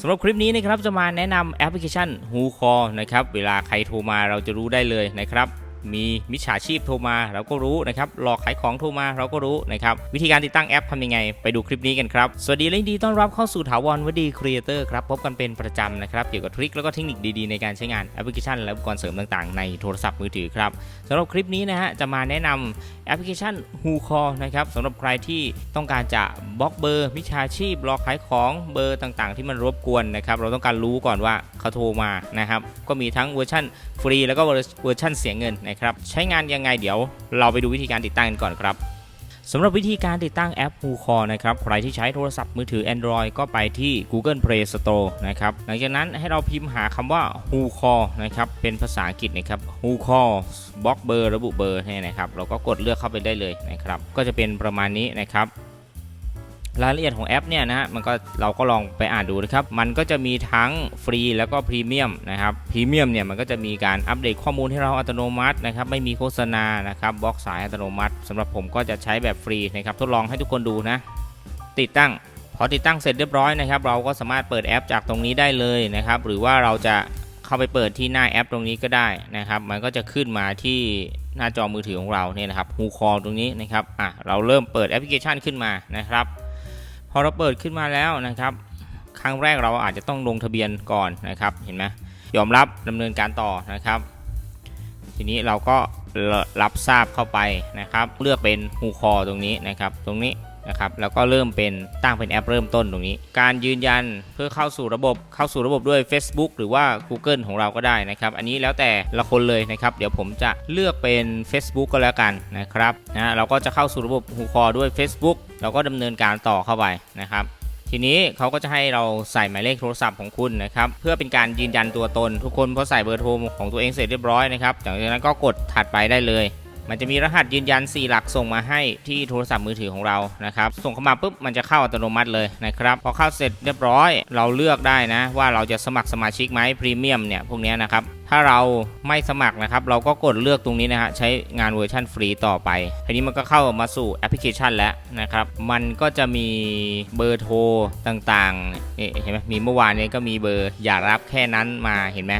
สำหรับคลิปนี้นะครับจะมาแนะนำแอปพลิเคชันหูคอนะครับเวลาใครโทรมาเราจะรู้ได้เลยนะครับ มีมิจฉาชีพโทรมาเราก็รู้นะครับหลอกขายของโทรมาเราก็รู้นะครับวิธีการติดตั้งแอปทำยังไง ไปดูคลิปนี้กันครับ สวัสดีและยินดีต้อนรับเข้าสู่ถาวรวดีครีเอเตอร์ครับพบกันเป็นประจำนะครับเกี่ยวกับทริคแล้วก็เทคนิคดีๆในการใช้งานแอปพลิเคชันและอุปกรณ์เสริมต่างๆ ในโทรศัพท์มือถือครับสำหรับคลิปนี้นะฮะจะมาแนะนำแอปพลิเคชัน Who Call นะครับสำหรับใครที่ต้องการจะบล็อกเบอร์มิจฉาชีพหลอกขายของเบอร์ต่างๆ ที่มันรบกวนนะครับเราต้องการรู้ก่อนว่าเขาโทรมานะครับก็มีทั้งเวอร์ชันฟรีแล้วก็เวอร์ชันเสียเงินนะครับ ใช้งานยังไงเดี๋ยวเราไปดูวิธีการติดตั้งกันก่อนครับสำหรับวิธีการติดตั้งแอป w h o c a l l นะครับ ใครที่ใช้โทรศัพท์มือถือ Android ก็ไปที่ Google Play Store นะครับ หลังจากนั้นให้เราพิมพ์หาคำว่า w h o c a l l นะครับ เป็นภาษาอังกฤษนะครับ w h o c a l l บล็อกเบอร์ระบุเบอร์เนี่นะครับ เราก็กดเลือกเข้าไปได้เลยนะครับ ก็จะเป็นประมาณนี้นะครับ รายละเอียดของแอปเนี่ยนะฮะมันก็เราก็ลองไปอ่านดูนะครับ มันก็จะมีทั้งฟรีแล้วก็พรีเมียมนะครับพรีเมียมเนี่ยมันก็จะมีการอัปเดตข้อมูลให้เราอัตโนมัตินะครับไม่มีโฆษณานะครับบล็อกสายอัตโนมัติสำหรับผมก็จะใช้แบบฟรีนะครับทดลองให้ทุกคนดูนะ ติดตั้งพอติดตั้งเสร็จเรียบร้อยนะครับ เราก็สามารถเปิดแอปจากตรงนี้ได้เลยนะครับ หรือว่าเราจะเข้าไปเปิดที่หน้าแอปตรงนี้ก็ได้นะครับ มันก็จะขึ้นมาที่หน้าจอมือถือของเราเนี่ยนะครับฮูคอตรงนี้นะครับอะเราเริ่มเปิดแอปพลิเคชันขึ้นมานะครับ พอเราเปิดขึ้นมาแล้วนะครับ ครั้งแรกเราอาจจะต้องลงทะเบียนก่อนนะครับ เห็นไหมยอมรับดำเนินการต่อนะครับ ทีนี้เราก็รับทราบเข้าไปนะครับ เลือกเป็นฮูคอตรงนี้นะครับ ตรงนี้ นะครับแล้วก็เริ่มเป็นตั้งเป็นแอปเริ่มต้นตรงนี้ การยืนยันเพื่อเข้าสู่ระบบเข้าสู่ระบบด้วย Facebook หรือว่า Google ของเราก็ได้นะครับ อันนี้แล้วแต่ละคนเลยนะครับ เดี๋ยวผมจะเลือกเป็น Facebook ก็แล้วกันนะครับนะเราก็จะเข้าสู่ระบบฮูคอด้วย Facebook เราก็ดำเนินการต่อเข้าไปนะครับทีนี้เขาก็จะให้เราใส่หมายเลขโทรศัพท์ของคุณนะครับเพื่อเป็นการยืนยันตัวตน ทุกคนพอใส่เบอร์โทรของตัวเองเสร็จเรียบร้อยนะครับจากนั้นก็กดถัดไปได้เลย มันจะมีรหัสยืนยัน 4 หลักส่งมาให้ที่โทรศัพท์มือถือของเรานะครับ ส่งเข้ามาปุ๊บมันจะเข้าอัตโนมัติเลยนะครับ พอเข้าเสร็จเรียบร้อย เราเลือกได้นะ ว่าเราจะสมัครสมาชิกไหมพรีเมียมเนี่ยพวกนี้นะครับถ้าเราไม่สมัครนะครับ เราก็กดเลือกตรงนี้นะฮะใช้งานเวอร์ชันฟรีต่อไปทีนี้มันก็เข้ามาสู่แอปพลิเคชันแล้วนะครับ มันก็จะมีเบอร์โทรต่างๆเห็นไหมมีเมื่อวานนี้ก็มีเบอร์อย่ารับแค่นั้นมาเห็นไหม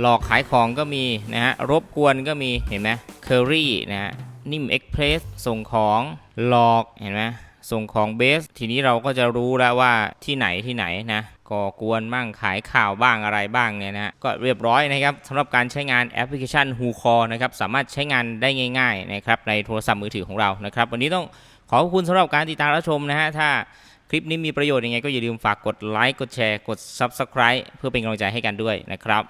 หลอกขายของก็มีนะฮะรบกวนก็มีเห็นไหมเคอรี่นะฮะนิ่มเอ็กเพรสส่งของหลอกเห็นไหมส่งของเบส ทีนี้เราก็จะรู้แล้วว่าที่ไหนที่ไหนนะก่อกวนบ้างขายข่าวบ้างอะไรบ้างเนี่ยนะก็เรียบร้อยนะครับสำหรับการใช้งานแอปพลิเคชัน Who Call นะครับสามารถใช้งานได้ง่ายๆนะครับในโทรศัพท์มือถือของเรานะครับวันนี้ต้องขอบคุณสำหรับการติดตามรับชมนะฮะถ้าคลิปนี้มีประโยชน์ยังไงก็อย่าลืมฝากกดไลค์กดแชร์กด Subscribe เพื่อเป็นกำลังใจให้กันด้วยนะครับ